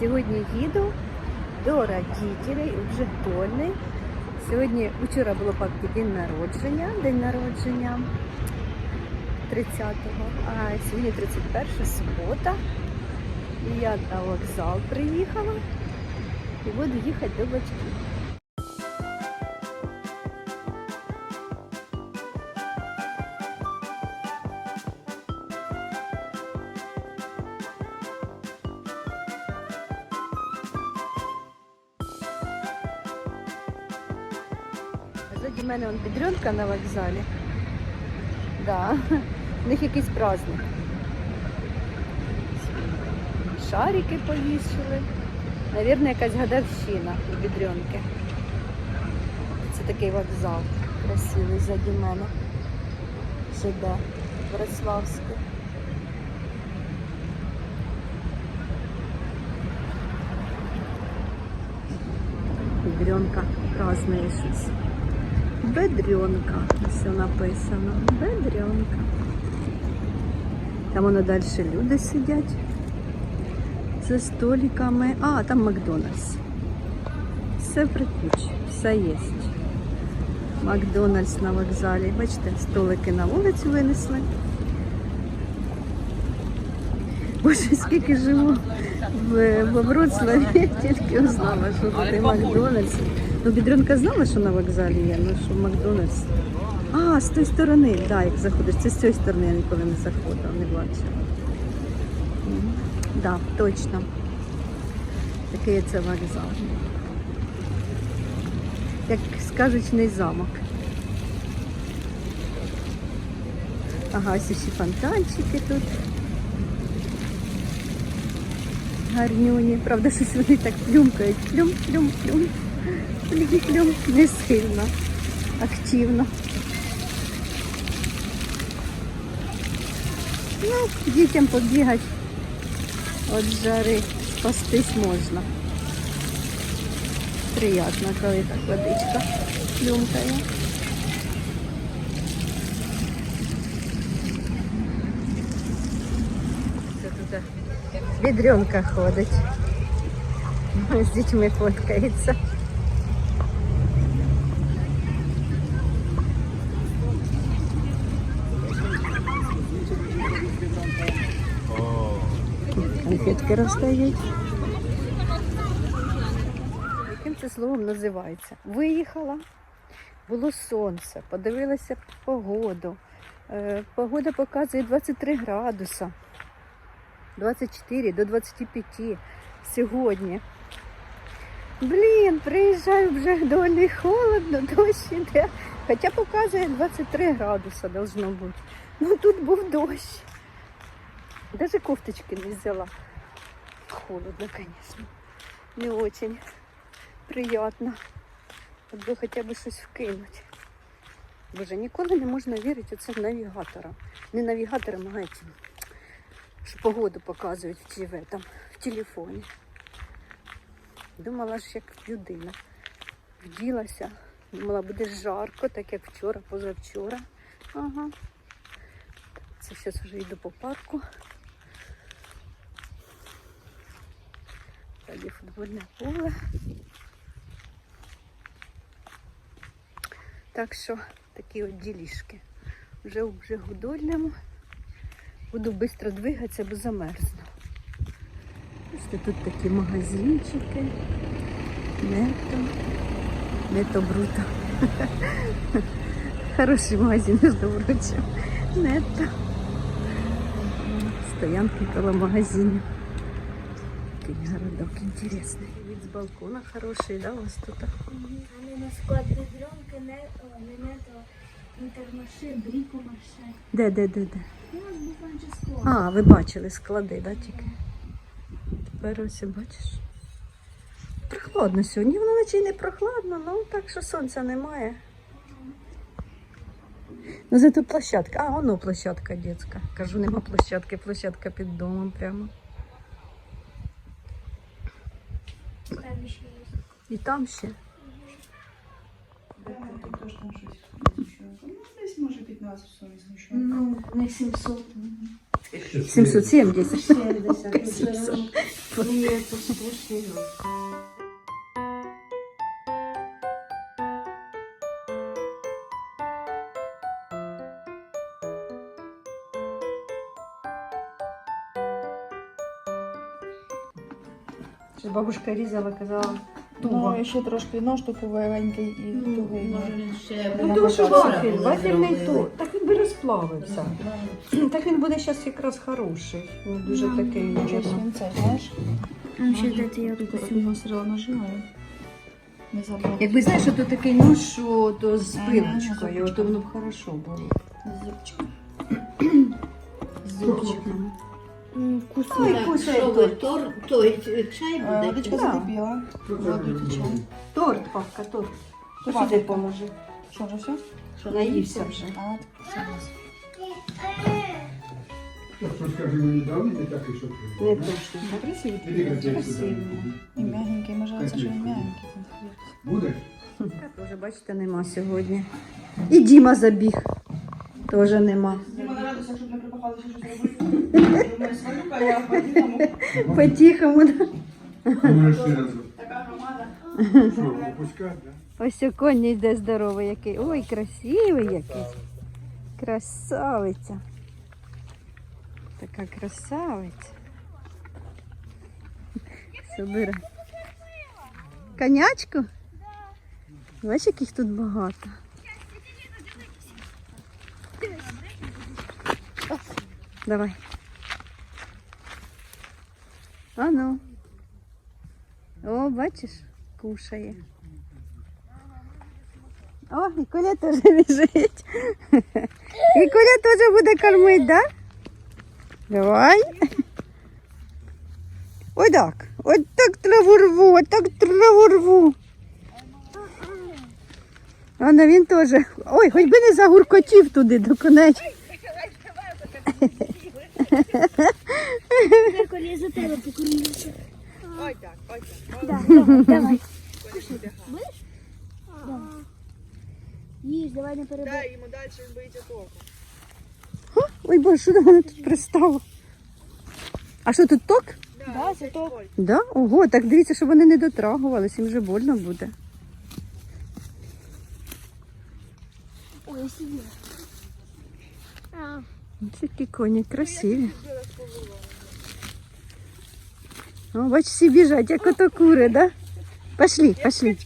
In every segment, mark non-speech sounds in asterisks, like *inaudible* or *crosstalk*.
Сьогодні їду до родителей у Житомир. Сьогодні, вчора було папки день народження, день народження 30-го, а сьогодні 31 субота. І я на вокзал приїхала і буду їхати до батьків. Ззаді мене он підрюнка на вокзалі. Да. У них якийсь праздник. Шарики повісили. Навірно, якась годовщина у бідрюнки. Це такий вокзал красивий ззаді мене. ЖД Братславський. Бідрюнка празднує щось. Бедренка. Все написано. Бедренка. Там воно далі люди сидять за столиками. А, там Макдональдс. Все при все є. Макдональдс на вокзалі. Бачите, столики на вулицю винесли. Боже, скільки живу в, в Вроцлаві, *laughs* тільки узнала, що тут Макдональдс. Ну, Бідрюнка знала, що на вокзалі є, ну що Макдональдс. А, з тої сторони, так, да, як заходиш. Це з цієї сторони я ніколи не заходила, не бачила. Так, да, точно. Такий це вокзал. Як сказочний замок. Ага, ось ще фонтанчики тут. Гарнюні. Правда, щось вони так плюмкають. Плюм, плюм, плюм. Тільки плюм не сильно, активно. Ну, дітям побігати від жари, спастись можна. Приятно, коли так водичка плюмкає. Тут відренка ходить. З дітьми фоткається. Конфетки розстають. Яким це словом називається? Виїхала, було сонце, подивилася погоду. Е, Погода показує 23 градуса, 24 до 25 сьогодні. Блін, приїжджаю вже доволі холодно, *laughs* дощ іде. Хоча показує 23 градуса должно бути. Ну тут був дощ. Даже кофточки не взяла. Холодно, конечно. Не очень приятно. От би хоча б щось вкинути. Боже, ніколи не можна вірити оце навігаторам. Не навігаторам, а этим, що погоду показують в, ті- в, этом, в телефоні. Думала ж як людина. Вділася. Думала, буде жарко, так як вчора, позавчора. Ага. Це зараз вже йду по парку. Далі футбольне поле. Так що такі от ділішки. Вже в Жигудольному. Буду швидко двигатися, бо замерзну. Ось тут такі магазинчики. Нето. Нето бруто. *laughs* Хороший магазин, між прочим. Нето. Стоянки коло магазинів. Такий городок інтересний. Вид з балкона хороший, да, у вас тут? А не на склад бедренки, не, то інтермашин, брікомашин. Де, де, де, де? Ну, у нас був раніше склад. А, ви бачили склади, да, тільки? Тепер ось бачиш. Прохладно сьогодні, воно наче й не прохладно, ну так що сонця немає. Ну зато площадка. А, воно площадка дитяча. Кажу, нема площадки, площадка під домом прямо. І там ще. Тут теж там щось. Ну, десь може 15 в сумі звичайно. Ну, не 700. 770. 70. Ні, це страшно. Що бабушка різала, казала, Ну, ще трошки нож туповенький і тугий. Ну, тому що вафель, вафельний торт. Так він би розплавився. Так він буде зараз якраз хороший. Він дуже такий. Щось він це, знаєш? А ще дати я так його срила. Не забула. Якби знаєш, що то такий нож, що то з пилочкою, то воно б хорошо було. Зубчик. З зубчиком. Вкусно. Ой, кусай торт. торт, той чай Е, буде. Водичка Да. закипіла. Воду тече. Торт, папка, торт. То Папка. сюди положи. Що вже все? Що наївся вже. А, це у нас. Так що мені дали не такий, що треба? Не точно. Це красивий. Іди, Катя, Красивий. сюди. І м'ягенький, може, це що він м'ягенький. Буде? Так, вже бачите, нема сьогодні. І Діма забіг. Теж нема. Діма не радуйся, щоб не припахали ще щось робити. Думаю, свалюка, я. По-тихому. да. Ще раз. Така громада. Що, опускати, да? Ось у коні йде здоровий який. Ой, красивий якийсь. Красавиця. Така красавиця. Собира. Конячку? Бачиш, яких тут багато. Давай. А ну. О, бачиш, кушає. О, і Коля теж *laughs* біжить. І Коля теж буде кормити, да? Давай. Так. Ось так траву рву, ось так траву рву. А на він теж. Ой, хоч би не загуркотів туди до конець. Я коли я. Ой так, ой так. Да, давай, не перебивай. Дай йому далі, боїться того. Ой, боже, що до мене тут пристало? А що тут ток? Да, це то. Да? Ого, так дивіться, щоб вони не дотрагувались, їм вже больно буде. Ой, я сиділа. Такі коні красиві. О, бач, всі біжать, як ото кури, да? Пошли, пошли.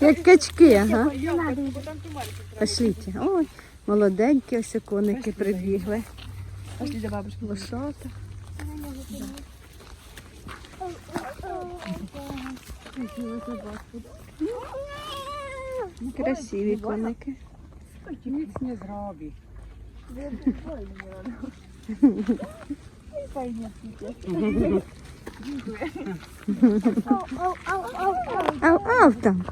Як качки, ага. Пошліть. Ой, молоденькі ось коники прибігли. Пошли до бабушки. Лошата. Красиві коники. Ніц не зробить. Ау, ау, ау, ау, ау. Ау, ау там.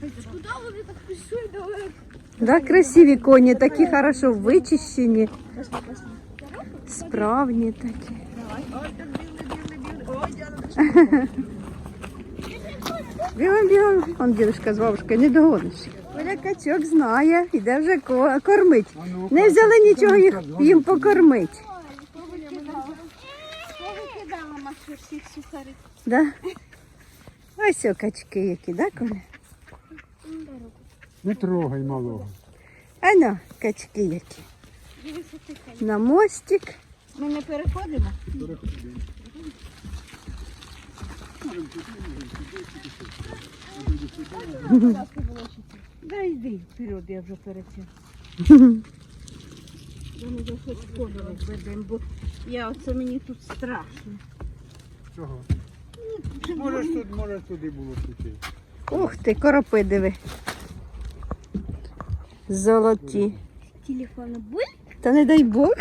Куди вони так пішли далеко? Да, красиві коні, такі хорошо вичищені. Справні такі. Бігом, бігом. Он дідушка з бабушкою не догониш. Качок знає, іде вже кормить. Ну, Не взяли нічого їх, їм покормить. Да? Ось о качки які, да, Коля? Не трогай малого. А ну, качки які. На мостик. Ми не переходимо? Да йди вперед, я вже перед цим. Вони вже хоч кольору ведемо, бо я оце мені тут страшно. Чого? Можеш тут, можеш туди було піти. Ух ти, коропи диви. Золоті. Телефон буль? Та не дай Бог.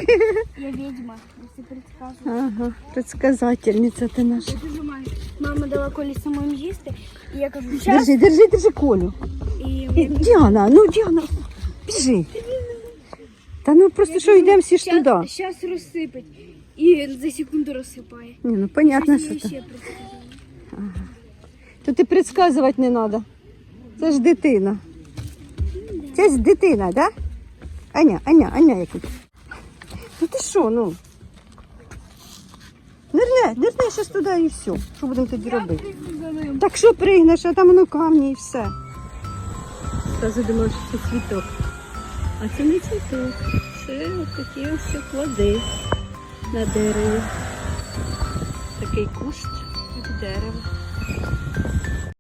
Я ведьма, если предсказываю. Ага, предсказательниця ти наша. Я кажу мамі, мама дала Колі самому їсти, і я кажу, зараз, Держи, держи, держи Колю. і Е, Діана, ну Діана, біжи. Та ну просто що йдемо всі ж туди. Зараз розсипить. І за секунду розсипає. Ні, ну понятно, що там. То ти предсказувати не треба. Це ж дитина. Це ж дитина, да? Аня, Аня, Аня яку. що, ну? Нирне, нирне туди і все. Що будемо тоді робити? Так що пригнеш, а там воно камні і все. Зразу думала, що це цвіток. А це не цвіток. Це такі ось плоди на дереві. Такий кущ від дерева.